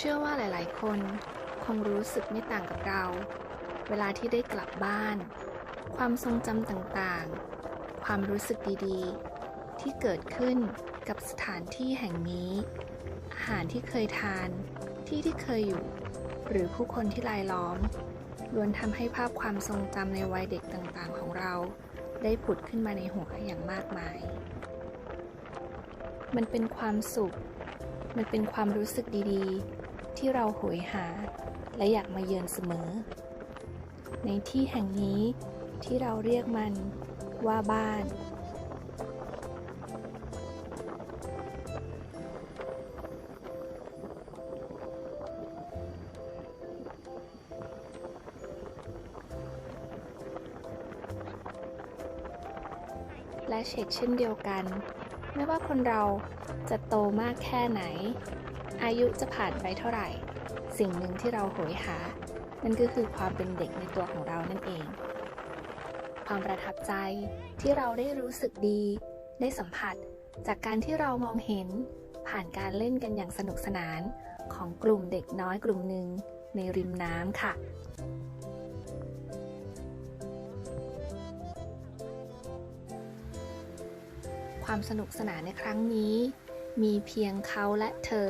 เชื่อว่าหลายๆ คนคงรู้สึกไม่ต่างกับเรา เวลาที่ได้กลับบ้าน ความทรงจำต่างๆ ความรู้สึกดีๆ ที่เกิดขึ้นกับสถานที่แห่งนี้ อาหารที่เคยทาน ที่ที่เคยอยู่ หรือผู้คนที่รายล้อม ล้วนทำให้ภาพความทรงจำในวัยเด็กต่างๆ ของเรา ได้ผุดขึ้นมาในหัวอย่างมากมาย มันเป็นความสุข มันเป็นความรู้สึกดีๆ ที่เราโหยหา และอยากมาเยือนเสมอ ในที่แห่งนี้ที่เราเรียกมันว่าบ้าน และเชกเช่นเดียวกัน ไม่ว่าคนเราจะโตมากแค่ไหน อายุจะผ่านไปเท่าไหร่ สิ่งหนึ่งที่เราโหยหา นั่นก็คือความเป็นเด็กในตัวของเรานั่นเอง ความประทับใจที่เราได้รู้สึกดี ได้สัมผัส จากการที่เรามองเห็น ผ่านการเล่นกันอย่างสนุกสนานของกลุ่มเด็กน้อยกลุ่มหนึ่งในริมน้ำค่ะความสนุกสนานในครั้งนี้ มีเพียงเขาและเธอ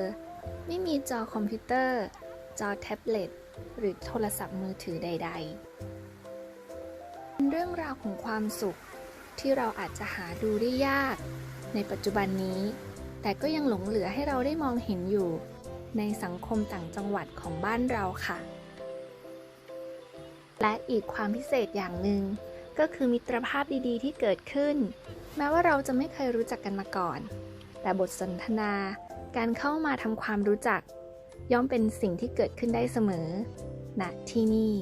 ไม่มีจอคอมพิวเตอร์ จอแท็บเล็ต หรือโทรศัพท์มือถือใด ๆ เป็นเรื่องราวของความสุขที่เราอาจจะหาดูได้ยาก ในปัจจุบันนี้ แต่ก็ยังหลงเหลือให้เราได้มองเห็นอยู่ ในสังคมต่างจังหวัดของบ้านเราค่ะ และอีกความพิเศษอย่างหนึ่งก็คือมิตรภาพดีๆ ที่เกิดขึ้น แม้ว่าเราจะไม่เคยรู้จักกันมาก่อน แต่บทสนทนา การเข้ามาทำความรู้จัก ย่อมเป็นสิ่งที่เกิดขึ้นได้เสมอณที่นี่